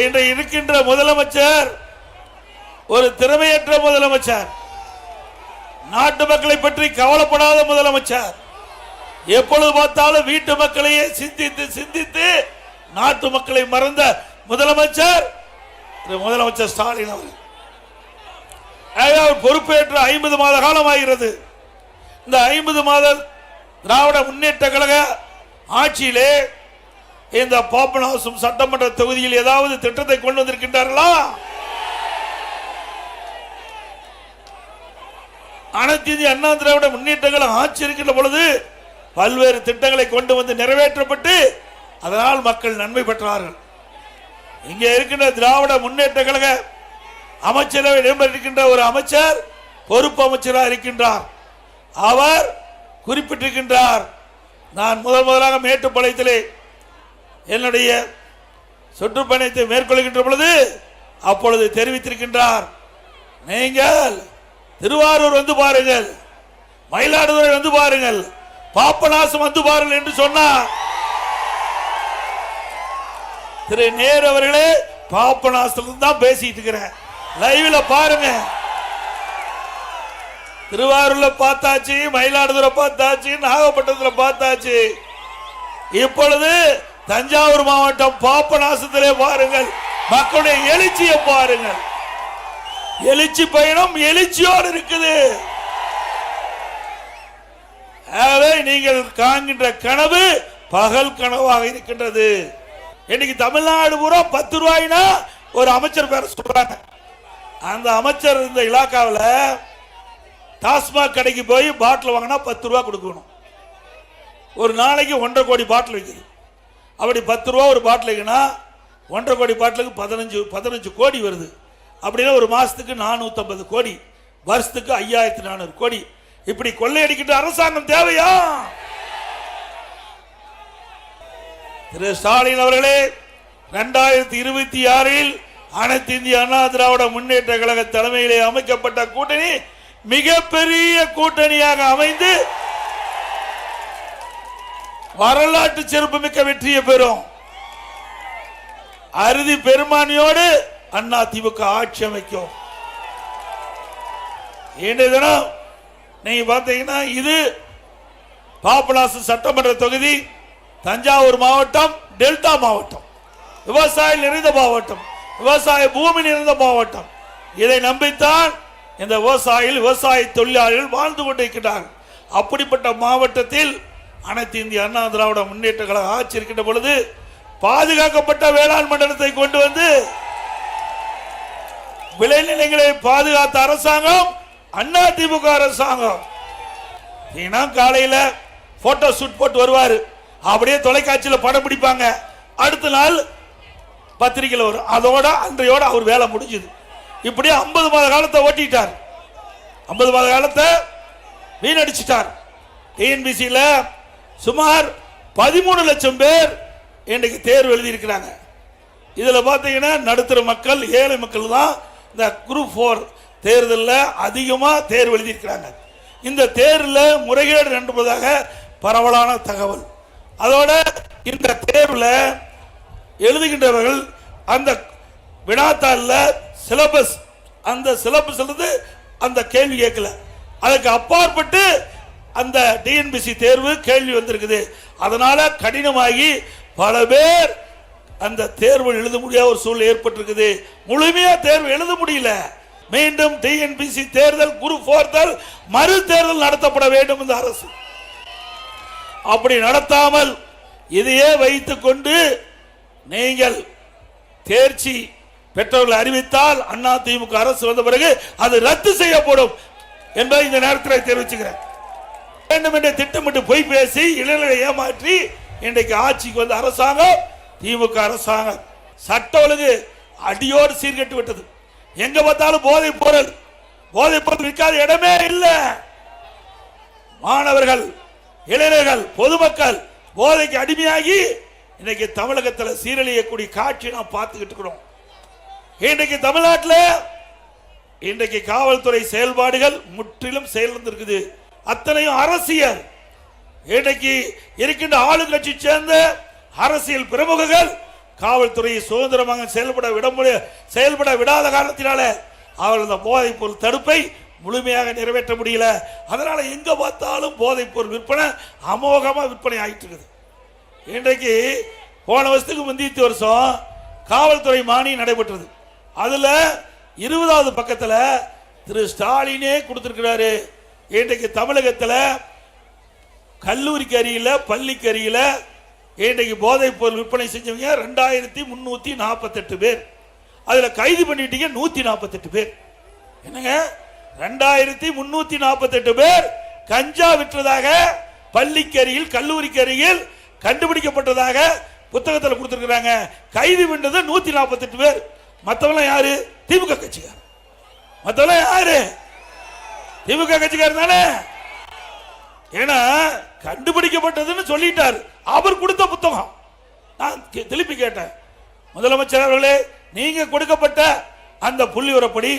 இன்று இருக்கின்ற முதலமைச்சர் ஒரு திறமையற்ற முதலமைச்சர். நாட்டு மக்களை பற்றி கவலைப்படாத முதலமைச்சர். எப்பொழுது பார்த்தாலும் வீட்டு மக்களையே சிந்தித்து சிந்தித்து நாட்டு மக்களை மறந்த முதலமைச்சர். முதலமைச்சர் ஸ்டாலின் அவர்கள். அவர் பொறுப்பேற்ற ஐம்பது மாத காலம் ஆகிறது. இந்த ஐம்பது மாத திராவிட முன்னேற்ற கழக ஆட்சியிலே இந்த பாபநாசம் சட்டமன்ற தொகுதியில் ஏதாவது திட்டத்தை கொண்டு வந்திருக்கின்றார்களா? அனைத்து இந்திய அண்ணா திராவிட முன்னேற்றங்களும் ஆட்சி இருக்கின்ற பொழுது பல்வேறு திட்டங்களை கொண்டு வந்து நிறைவேற்றப்பட்டு அதனால் மக்கள் நன்மை பெற்றார்கள். இங்கே இருக்கின்ற திராவிட முன்னேற்ற கழக அமைச்சரவை இடம்பெற்றிருக்கின்ற ஒரு அமைச்சர் பொறுப்பு அமைச்சராக இருக்கின்றார். அவர் குறிப்பிட்டிருக்கின்றார் நான் முதல் முதலாக மேட்டுப்பாளையத்திலே என்னுடைய சுற்றுப்பயணத்தை மேற்கொள்கின்ற பொழுது அப்பொழுது தெரிவித்திருக்கின்றார் நீங்கள் திருவாரூர் வந்து பாருங்கள் மயிலாடுதுறை வந்து பாருங்கள் பாப்பநாசம் வந்து பாருங்கள் என்று சொன்னார். திரு நேரு அவர்களே பாப்பநாசத்துல தான் பேசிட்டு இருக்கிறேன். லைவ்ல பாருங்க. திருவாரூர்ல பார்த்தாச்சு மயிலாடுதுறை பார்த்தாச்சு நாகப்பட்டினத்துல பார்த்தாச்சு. இப்பொழுது தஞ்சாவூர் மாவட்டம் பாப்பநாசத்திலே பாருங்கள். மக்களுடைய எழுச்சியை பாருங்கள். எழுச்சி பயணம் எழுச்சியோடு இருக்குது. நீங்கள் காண்கின்ற கனவு பகல் கனவாக இருக்கின்றது. இன்னைக்கு தமிழ்நாடு பூரா பத்து ரூபாய்னா ஒரு அமைச்சர் பேர சொல்றாங்க. அந்த அமைச்சர் இந்த இலாக்காவில் டாஸ்மாக் கடைக்கு போய் பாட்டில் வாங்கினா பத்து ரூபா கொடுக்கணும். ஒரு நாளைக்கு ஒன்றரை கோடி பாட்டில் விற்குது அப்படி பத்து ரூபா ஒரு பாட்டில் ஒன்றரை கோடி பாட்டிலுக்கு பதினஞ்சு பதினஞ்சு கோடி வருது. அப்படின்னா ஒரு மாதத்துக்கு நானூற்றம்பது கோடி வருஷத்துக்கு ஐயாயிரத்தி நானூறு கோடி. இப்படி கொள்ளையடிக்கின்ற அரசாங்கம் தேவையா? திரு ஸ்டாலின் அவர்களே ரெண்டாயிரத்தி இருபத்தி ஆறில் அனைத்து இந்திய அண்ணா திராவிட முன்னேற்ற கழக தலைமையிலே அமைக்கப்பட்ட கூட்டணி மிகப்பெரிய கூட்டணியாக அமைந்து வரலாற்று சிறப்புமிக்க வெற்றியை பெறும். அறுதி பெருமானியோடு அண்ணா திமுக ஆட்சி அமைக்கும். இன்றைய தினம் நீங்க பார்த்தீங்கன்னா இது பாபநாசம் சட்டமன்ற தொகுதி தஞ்சாவூர் மாவட்டம் டெல்டா மாவட்டம். விவசாயம் நிறைந்த மாவட்டம் விவசாய பூமி நிறைந்த மாவட்டம். இதை நம்பித்தான் இந்த விவசாயிகள் விவசாய தொழிலாளர்கள் வாழ்ந்து கொண்டிருக்கிறார்கள். அப்படிப்பட்ட மாவட்டத்தில் அனைத்து இந்திய அண்ணா திராவிட முன்னேற்ற கழக ஆட்சி இருக்கின்ற பொழுது பாதுகாக்கப்பட்ட வேளாண் மண்டலத்தை கொண்டு வந்து விளைநிலங்களை பாதுகாத்த அரசாங்கம் அண்ணா திமுக அரசாங்கம். தினம் காலையில் போட்டோ ஷூட் போட்டு வருவார். அப்படியே தொலைக்காட்சியில் படம் பிடிப்பாங்க. அடுத்த நாள் பத்திரிகையில் வரும். அதோட அன்றையோட அவர் வேலை முடிஞ்சுது. இப்படியே ஐம்பது மாத காலத்தை ஓட்டிட்டார். ஐம்பது மாத காலத்தை வீணடிச்சிட்டார். டிஎன்பிசியில் சுமார் பதிமூணு லட்சம் பேர் இன்றைக்கு தேர்வு எழுதியிருக்கிறாங்க. இதில் பார்த்தீங்கன்னா நடுத்தர மக்கள் ஏழை மக்கள் தான் இந்த குரூப் ஃபோர் தேர்தலில் அதிகமாக தேர்வு எழுதியிருக்கிறாங்க. இந்த தேர்வில் முறைகேடு என்பதாக பரவலான தகவல். அதோட இந்த தேர்வில் எழுதுகின்றவர்கள் அந்த வினாத்தாளில் சிலபஸ் அந்த சிலபஸ்லிருந்து அந்த கேள்வி கேட்கல. அதுக்கு அப்பாற்பட்டு அந்த டிஎன்பிசி தேர்வு கேள்வி வந்திருக்குது. அதனால கடினமாகி பல பேர் அந்த தேர்வு எழுத முடியாத ஒரு சூழ்நிலை ஏற்பட்டிருக்குது. முழுமையா தேர்வு எழுத முடியல. மீண்டும் டிஎன்பிசி தேர்தல் குரு போர்தல் மறு தேர்தல் நடத்தப்பட வேண்டும் இந்த அரசு. அப்படி நடத்தாமல் இதையே வைத்துக்கொண்டு நீங்கள் தேர்ச்சி பெற்றவர்கள் அறிவித்தால் அண்ணா திமுக அரசு வந்த பிறகு அது ரத்து செய்யப்படும் என்பதை இந்த நேரத்தில் தெரிவிச்சுக்கிறேன். வேண்டும் என்று திட்டமிட்டு பொய் பேசி இளைஞர்களை ஏமாற்றி இன்றைக்கு ஆட்சிக்கு வந்த அரசாங்கம் திமுக அரசாங்கம் சட்ட ஒழுங்கு அடியோடு சீர்கட்டு விட்டது. எங்க பார்த்தாலும் போதை பொருள் போதை பொருள் விற்காத இடமே இல்லை. மாணவர்கள் இளைஞர்கள் பொதுமக்கள் போதைக்கு அடிமையாகி இன்னைக்கு தமிழகத்தில் சீரழியக்கூடிய காட்சி நாம் பார்த்துக்கிட்டு இருக்கிறோம். இன்றைக்கு தமிழ்நாட்டில் இன்றைக்கு காவல்துறை செயல்பாடுகள் முற்றிலும் செயலிழந்திருக்குது. அத்தனையும் அரசியல். இன்னைக்கு இருக்கின்ற ஆளுங்கட்சி சேர்ந்த அரசியல் பிரமுகர்கள் காவல்துறையை சுதந்திரமாக செயல்பட விட முடிய செயல்பட விடாத காரணத்தினால அவர்கள் இந்த போதைப் பொருள் தடுப்பை முழுமையாக நிறைவேற்ற முடியல. அதனால எங்க பார்த்தாலும் போதைப் பொருள் விற்பனை அமோகமாக விற்பனை ஆகிட்டு இருக்குது இன்றைக்கு போன வருஷத்துக்கு முந்தியத்து வருஷம் காவல்துறை மானியம் நடைபெற்றது. அதுல இருபதாவது பக்கத்தில் திரு ஸ்டாலினே கொடுத்திருக்கிறாரு. இன்றைக்கு தமிழகத்தில் கல்லூரிக்கு அருகில் பள்ளிக்கு அருகில் இன்றைக்கு போதைப் பொருள் விற்பனை செஞ்சவங்க ரெண்டாயிரத்தி முந்நூற்றி நாற்பத்தெட்டு பேர். அதில் கைது பண்ணிட்டீங்க நூற்றி நாற்பத்தெட்டு பேர். என்னங்க? ரெண்டாயிரத்தி முந்நூற்றி நாற்பத்தெட்டு பேர் கஞ்சா விற்றதாக பள்ளிக்கு அருகில் கல்லூரிக்கு அருகில் கண்டுபிடிக்கப்பட்டதாக புத்தகத்தில் கொடுத்துருக்குறாங்க. கைது பண்ணது நூற்றி நாற்பத்தெட்டு பேர். மற்றவங்க யாரு? திமுக கட்சிக்கார் மற்றவங்க யாரு? திமுக கட்சிக்காரர் தானே ஏன்னா கண்டுபிடிக்கப்பட்டதுன்னு சொல்லிட்டார். அவர் கொடுத்த புத்தகம். நான் திருப்பி கேட்டேன். முதலமைச்சர் அவர்களே நீங்க கொடுக்கப்பட்ட அந்த புள்ளி உரப்படி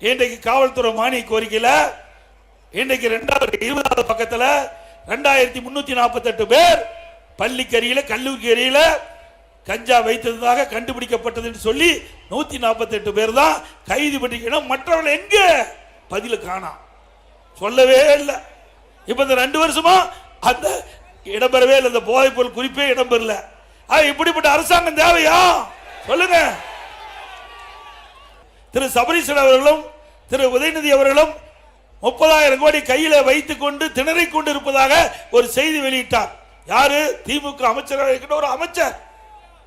இன்றைக்கு காவல்துறை மானிய கோரிக்கையில இன்றைக்கு ரெண்டாவது இருபதாவது பக்கத்தில் ரெண்டாயிரத்தி முன்னூத்தி நாற்பத்தெட்டு பேர் பள்ளிக்கரியில கல்லூரி கல்லூரிக்கு கஞ்சா வைத்ததாக கண்டுபிடிக்கப்பட்டதுன்னு சொல்லி நூத்தி நாற்பத்தெட்டு பேர் தான் கைது பண்ணிக்கணும் மற்றவர்கள் எங்க? பதில காணாம் சொல்லவே இல்லை. இப்போ இந்த ரெண்டு வருஷமா அந்த இடம்பெறவே இல்லை. இந்த போதைப் பொருள் குறிப்பே இடம்பெறல. இப்படிப்பட்ட அரசாங்கம் தேவையா? சொல்லுங்க. திரு சபரீஸ்வரர் அவர்களும் திரு உதயநிதி அவர்களும் முப்பதாயிரம் கோடி கையில் வைத்துக் கொண்டு திணறிக் கொண்டு இருப்பதாக ஒரு செய்தி வெளியிட்டார். யாரு? திமுக அமைச்சராக இருக்கின்ற ஒரு அமைச்சர்.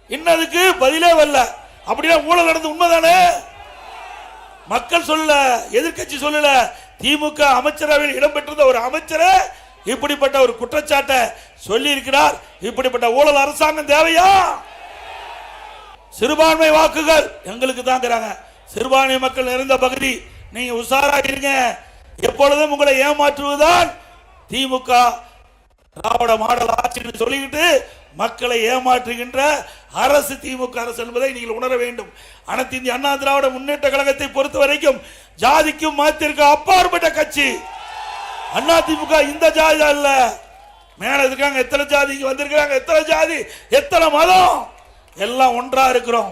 இன்னதுக்கு பதிலே வரல. அப்படின்னா ஊழல் நடந்து உண்மைதானே? மக்கள் சொல்லல எதிர்க்கட்சி சொல்லல திமுக அமைச்சரவையில் இடம்பெற்றிருந்த ஒரு அமைச்சரே இப்படிப்பட்ட ஒரு குற்றச்சாட்டை சொல்லி இருக்கிறார் இப்படிப்பட்ட ஊழல் அரசாங்கம் தேவையா? சிறுபான்மை வாக்குகள் எங்களுக்கு தாங்கிறாங்க. சிறுபான்மை மக்கள் நிறைந்த பகுதி நீங்க உஷாரா இருங்க. எப்பொழுதும் உங்களை ஏமாற்றுவதுதான் திமுக திராவிட மாடல் ஆட்சின்னு சொல்லிக்கிட்டு மக்களை ஏமாற்றுகின்ற அரசு திமுக அரசு என்பதை நீங்கள் உணர வேண்டும். அனைத்து இந்திய அண்ணா திராவிட முன்னேற்ற கழகத்தை பொறுத்த வரைக்கும் ஜாதிக்கும் மதத்திற்கும் அப்பாற்பட்ட கட்சி. அண்ணா திமுக இந்த ஜாதி அல்ல மேல இருக்காங்க எத்தனை ஜாதி வந்திருக்கிறாங்க எத்தனை ஜாதி எத்தனை மதம்? எல்லாம் ஒன்றா இருக்கிறோம்.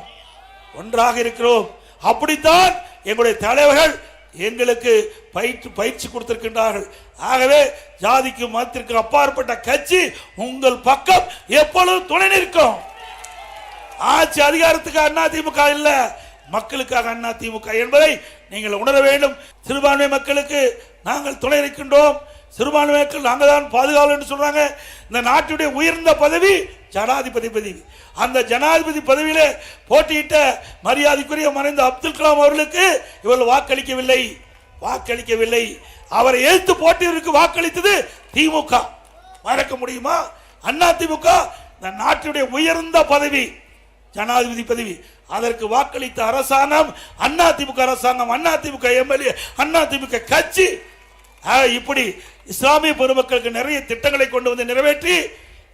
ஒன்றாக இருக்கிறோம். அப்படித்தான் எங்களுடைய தலைவர்கள் எங்களுக்கு பயிற்சி பயிற்சி கொடுத்திருக்கின்றார்கள். ஆகவே ஜாதிக்கு மதத்திற்கு அப்பாற்பட்ட கட்சி உங்கள் பக்கம் எப்பொழுதும் துணை நிற்கும். ஆட்சி அதிகாரத்துக்கு அண்ணா திமுக இல்ல. மக்களுக்காக அண்ணா திமுக என்பதை நீங்கள் உணர வேண்டும். சிறுபான்மை மக்களுக்கு நாங்கள் துணை நிற்கின்றோம். சிறுபான்மையாக்கள் நாங்கள் தான் பாதுகாவலர் என்று இந்த நாட்டுடைய உயர்ந்த பதவி ஜனாதிபதி பதவி. அந்த ஜனாதிபதி பதவியிலே போட்டியிட்ட மரியாதைக்குரிய மறைந்த அப்துல் கலாம் அவர்களுக்கு இவர்கள் வாக்களிக்கவில்லை. வாக்களிக்கவில்லை. அவரை எதிர்த்து போட்டியிற்கு வாக்களித்தது திமுக. மறக்க முடியுமா? அண்ணா திமுக இந்த நாட்டுடைய உயர்ந்த பதவி ஜனாதிபதி பதவி. அதற்கு வாக்களித்த அரசாங்கம் அண்ணா திமுக அரசாங்கம். அண்ணா திமுக எம்எல்ஏ அண்ணா திமுக கட்சி இப்படி இஸ்லாமிய பெருமக்களுக்கு நிறைய திட்டங்களை கொண்டு வந்து நிறைவேற்றி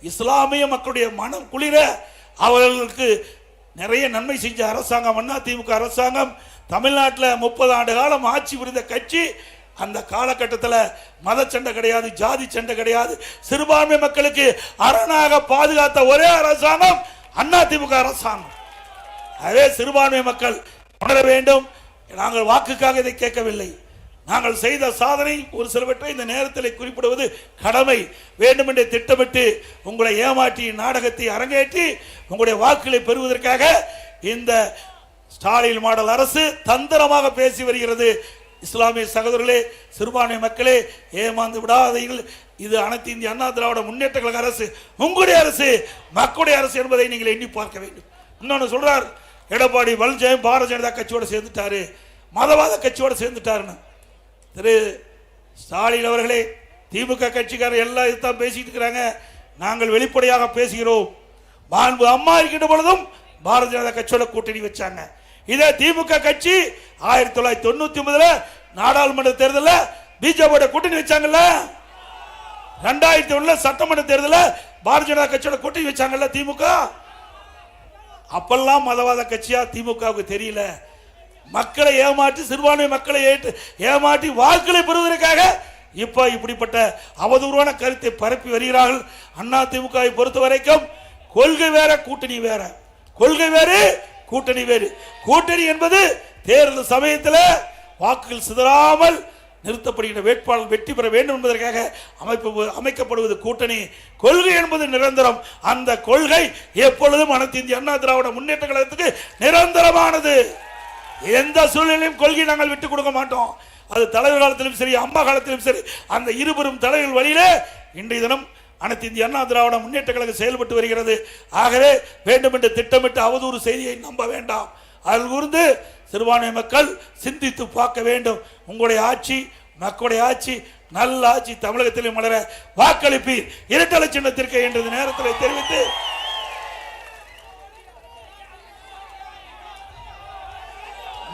இஸ்லாமிய மக்களுடைய மனம் குளிர அவர்களுக்கு நிறைய நன்மை செஞ்ச அரசாங்கம் அண்ணா திமுக அரசாங்கம் தமிழ்நாட்டில் முப்பது ஆண்டு காலம் ஆட்சி புரிந்த கட்சி அந்த காலகட்டத்தில் மத சண்டை கிடையாது ஜாதி சண்டை கிடையாது. சிறுபான்மை மக்களுக்கு அரணாக பாதுகாத்த ஒரே அரசாங்கம் அண்ணா திமுக அரசாங்கம். அதே சிறுபான்மை மக்கள் உணர வேண்டும். நாங்கள் வாக்குக்காக இதை கேட்கவில்லை. நாங்கள் செய்த சாதனை ஒரு சிலவற்றை இந்த நேரத்தில் குறிப்பிடுவது கடமை. வேண்டுமென்றே திட்டமிட்டு உங்களை ஏமாற்றி நாடகத்தை அரங்கேற்றி உங்களுடைய வாக்குகளை பெறுவதற்காக இந்த ஸ்டாலின் மாடல் அரசு தந்திரமாக பேசி வருகிறது. இஸ்லாமிய சகோதரர்களே சிறுபான்மை மக்களே ஏமாந்து விடாதீர்கள். இது அனைத்து இந்திய அண்ணா திராவிட முன்னேற்ற கழக அரசு உங்களுடைய அரசு மக்களுடைய அரசு என்பதை நீங்கள் எண்ணி பார்க்க வேண்டும். இன்னொன்று சொல்றார் எடப்பாடி பழனிசாமி பாரதிய ஜனதா கட்சியோடு சேர்ந்துட்டாரு. மதவாத கட்சியோடு சேர்ந்துட்டாருன்னு. திரு ஸ்டாலின் அவர்களே திமுக கட்சிக்காரர் எல்லாம் இதுதான் பேசிட்டு இருக்கிறாங்க. நாங்கள் வெளிப்படையாக பேசுகிறோம். மாண்பு அம்மா இருக்கின்ற பொழுதும் பாரதிய ஜனதா கட்சியோட கூட்டணி வச்சாங்க. இதே திமுக கட்சி ஆயிரத்தி தொள்ளாயிரத்தி தொண்ணூத்தி ஒன்பதுல நாடாளுமன்ற தேர்தலில் பிஜேபியோட கூட்டணி வச்சாங்கல்ல? ரெண்டாயிரத்தி ஒண்ணுல சட்டமன்ற தேர்தலில் பாரதிய ஜனதா கட்சியோட கூட்டணி வச்சாங்கல்ல திமுக? அப்பெல்லாம் மதவாத கட்சியா திமுகவுக்கு தெரியல. மக்களை ஏமாற்றி சிறுபான்மை மக்களை ஏற்று ஏமாற்றி வாக்குகளை பெறுவதற்காக இப்ப இப்படிப்பட்ட அவதூறான கருத்தை பரப்பி வருகிறார்கள். அண்ணா திமுகவை பொறுத்த வரைக்கும் கொள்கை வேற கூட்டணி வேற. கொள்கை வேறு கூட்டணி வேறு. கூட்டணி என்பது தேர்தல் சமயத்தில் வாக்குகள் சிதறாமல் நிறுத்தப்படுகின்ற வேட்பாளர் வெற்றி பெற வேண்டும் என்பதற்காக அமைப்பு அமைக்கப்படுவது கூட்டணி. கொள்கை என்பது நிரந்தரம். அந்த கொள்கை எப்பொழுதும் அனைத்து இந்திய அண்ணா திராவிட முன்னேற்ற கழகத்துக்கு நிரந்தரமானது. எந்த சூழ்நிலையும் கொள்கை நாங்கள் விட்டுக் கொடுக்க மாட்டோம். அது தலைவர் காலத்திலும் சரி அம்மா காலத்திலும் சரி அந்த இருவரும் தலைவர் வழியிலே இன்றைய தினம் அனைத்து இந்திய அண்ணா திராவிட முன்னேற்ற கழகம் செயல்பட்டு வருகிறது. ஆகவே வேண்டும் என்று திட்டமிட்டு அவதூறு செய்தியை நம்ப வேண்டாம். அதில் கூர்ந்து சிறுபான்மை மக்கள் சிந்தித்து பார்க்க வேண்டும். உங்களுடைய ஆட்சி மக்களுடைய ஆட்சி நல்ல ஆட்சி தமிழகத்திலும் மலர வாக்களிப்பீர். இரட்டலை சின்னத்திற்கு என்றது நேரத்தில் தெரிவித்து